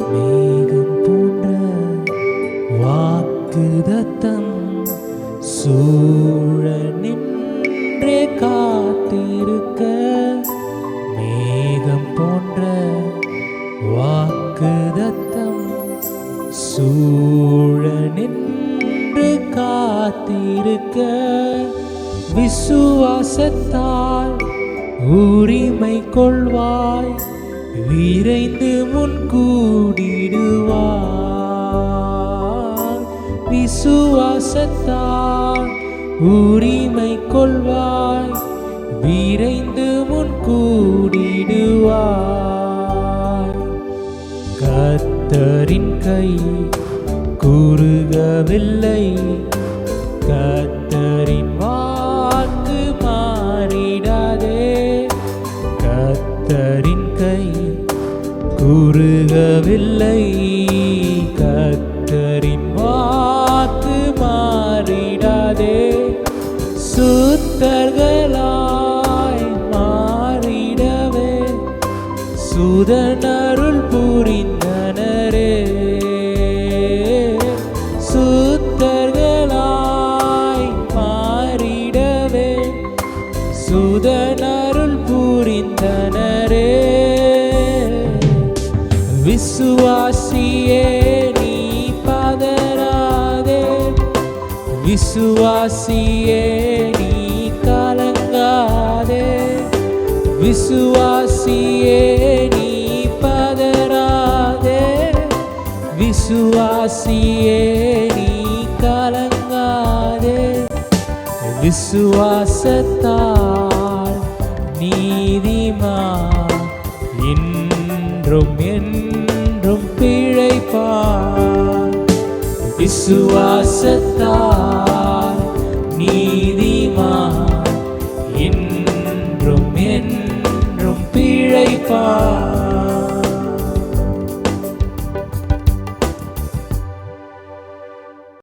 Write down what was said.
மேகம் போன்ற வாக்குதத்தம் சூழ நின்றே காத்திருக்க மேகம் போன்ற வாக்குதத்தம் சூழ நின்று காத்திருக்க விசுவாசத்தால் உரிமை கொள்வாய். விரைந்து முன் கூடிடுவார். விசுவாசத்தால் உரிமை கொள்வாய். விரைந்து முன் கூடிடுவார். கத்தரின் கை குறுகவில்லை. கத்தரின் வாக்கு மாறிடாதே. கத்தரின் உருகவில்லை. கத்தரின் வாக்கு மாறிடாதே. சுத்தர்களாய் மாறிடவே. சுதனருள் புரிந்தனரே. சுத்தர்களாய் மாறிடவே. சுதனருள் புரிந்தன விசுவாசியே நீ பதறாதே. விசுவாசியே நீ கலங்காதே. விசுவாசியே நீ பதறாதே. விசுவாசியே நீ கலங்காதே. விசுவாசத்தால் நீதிமா விசுவாசத்தால் நீதிமா என்றும் என்றும் பிழைப்பார்